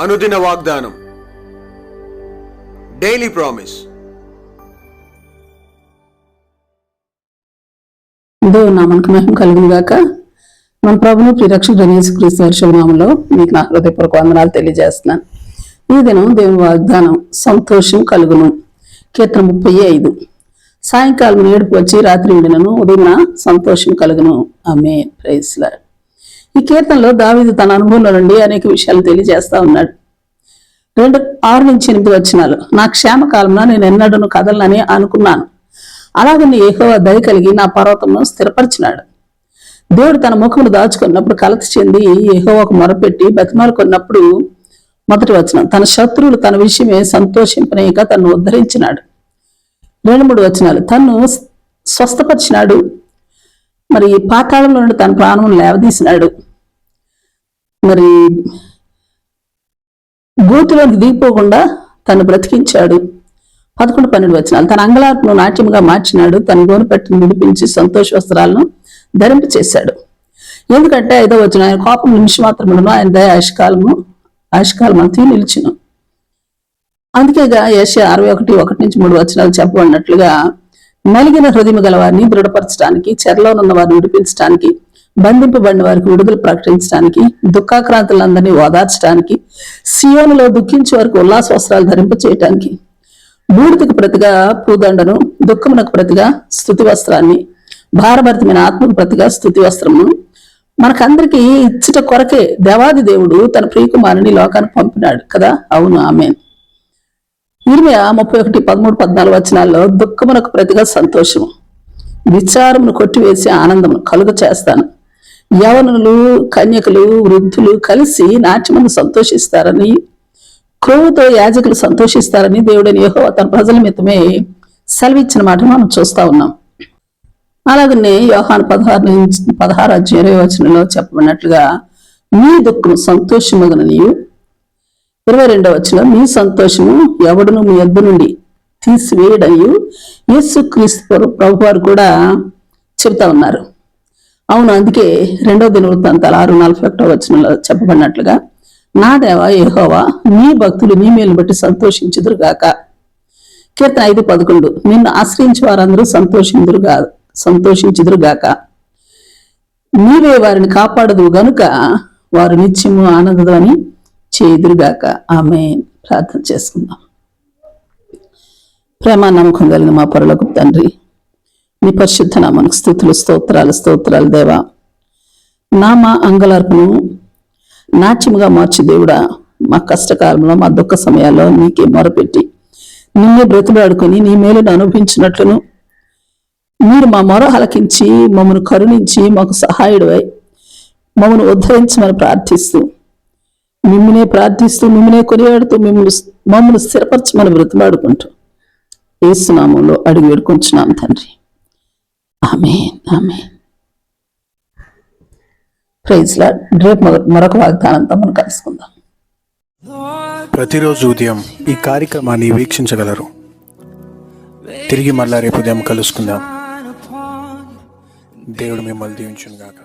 అనుదిన వాగ్దానం. Daily promise దేవుని నామానికి మహిమ కలుగును గాక. మన ప్రభును ప్రిరక్షకుడు యేసుక్రీస్తు వారి మీకు నా హృదయపూర్వక వందనాలు తెలియజేస్తున్నాను. ఈ దినం దేవుని వాగ్దానం సంతోషం కలుగును. కీర్తన ముప్పై ఐదు. సాయంకాలం ఏడుపు వచ్చి రాత్రి ఉండినను ఉదయం సంతోషం కలుగును. ఆమె ప్రైస్లా ఈ కీర్తనలో దావిదు తన అనుభవంలో నుండి అనేక విషయాలు తెలియజేస్తా ఉన్నాడు. రెండు ఆరు నుంచి ఎనిమిది వచ్చినాలు నా క్షేమకాలంలో నేను ఎన్నడను కదలనని అనుకున్నాను. అలాగని ఏహోవ దయ కలిగి నా పర్వతంను స్థిరపరిచినాడు. దేవుడు తన ముఖమును దాచుకున్నప్పుడు కలత చెంది ఏహోవకు మొరపెట్టి బతిమాలు కొన్నప్పుడు మొదటి వచనం తన శత్రువులు తన విషయమే సంతోషింపనేక తను ఉద్ధరించినాడు. రెండు మూడు వచనాలు. తను స్వస్థపరిచినాడు. మరి పాతాళంలో నుండి తన ప్రాణం లేవదీసినాడు. మరి గూతులోకి దిగిపోకుండా తను బ్రతికించాడు. పదకొండు పన్నెండు వచనాలు. తన అంగలార్పును నాట్యముగా మార్చినాడు. తన గోను పెట్టిన విడిపించి సంతోష వస్త్రాలను ధరింపు చేశాడు. ఎందుకంటే ఐదో వచ్చిన ఆయన కోపం నిమిషం మాత్రములను ఆయన దయ ఆశకాలము ఆశకాలం అంతా నిలిచిన. అందుకేగా యశ అరవై ఒకటి ఒకటి నుంచి మూడు వచనాలు చెప్పబడినట్లుగా నలిగిన హృదయం గల వారిని దృఢపరచడానికి చెరలోనున్న వారిని విడిపించడానికి బంధింపబడిన వారికి విడుదల ప్రకటించడానికి దుఃఖాక్రాంతులందరినీ ఓదార్చడానికి సియోనులో దుఃఖించే వారికి ఉల్లాస వస్త్రాలు ధరింప చేయటానికి బూడిదకు ప్రతిగా పూదండను దుఃఖమునకు ప్రతిగా స్థుతి వస్త్రాన్ని భారభరితమైన ఆత్మకు ప్రతిగా స్థుతి వస్త్రమును మనకందరికీ ఇచ్చట కొరకే దేవాది దేవుడు తన ప్రియకుమారుని లోకానికి పంపినాడు కదా? అవును ఆమె ఇరవై ముప్పై ఒకటి పదమూడు పద్నాలుగు వచనాల్లో దుఃఖమునకు ప్రతిగా సంతోషము. విచారమును కొట్టివేసి ఆనందము కలుగ చేస్తాను. యవనులు కన్యకులు వృద్ధులు కలిసి నాట్యమును సంతోషిస్తారని క్రోవుతో యాజకులు సంతోషిస్తారని దేవుడని యహో తన ప్రజల మితమే సెలవిచ్చిన మాట మనం చూస్తా ఉన్నాం. అలాగనే యోహాను పదహారు నుంచి పదహారు అధ్యాయ వచనంలో చెప్పబడినట్లుగా మీ దుఃఖం సంతోషమగననియు ఇరవై రెండవ వచ్చిన మీ సంతోషము ఎవడును మీ ఎద్దు నుండి తీసివేయడయు యేసు క్రీస్తు ప్రభు వారు కూడా చెప్తా ఉన్నారు. అవును అందుకే రెండవ దిన వృత్తాంతాలు ఆరు నలభై ఒకటో వచనంలో చెప్పబడినట్లుగా నా దేవ యెహోవా నీ భక్తులు నీ మేలు బట్టి సంతోషించుదురుగాక కీర్తన ఐదు పదకొండు నిన్ను ఆశ్రయించి వారందరూ సంతోషిందురుగా సంతోషించుదురుగాక నీవే వారిని కాపాడదు గనుక వారు నిత్యము ఆనందదని చేదురుగాక ఆమె ప్రార్థన చేసుకుందాం. ప్రేమ నమ్మకం కలిగిన మా పొరలకు తండ్రి నీ పరిశుద్ధ నామానికి స్థుతులు స్తోత్రాలు స్తోత్రాలు దేవా. మా అంగలార్పును నాట్యముగా మార్చి దేవుడా మా కష్టకాలంలో మా దుఃఖ సమయాల్లో నీకే మొరపెట్టి నిన్నే బ్రతులాడుకొని నీ మేలును అనుభవించినట్లును. మీరు మా మొర ఆలకించి మమ్మను కరుణించి మాకు సహాయుడివై మమ్మను ఉద్ధరించమని ప్రార్థిస్తూ మిమ్మల్ని ప్రార్థిస్తూ మిమ్మల్ని కొనియాడుతూ మిమ్మల్ని మమ్మల్ని స్థిరపరచమని బ్రతిమాడుకుంటూ ఏసునామంలో అడిగి వేడుకుంటున్నాం తండ్రి. ఆమె ఆమె ప్రైజ్లా రేపు మరొక వాగ్దానంతో మనం కలుసుకుందాం. ప్రతిరోజు ఉదయం ఈ కార్యక్రమాన్ని వీక్షించగలరు. తిరిగి మళ్ళా రేపు ఉదయం కలుసుకుందాం. దేవుడు మిమ్మల్ని దీవించుగాక గాక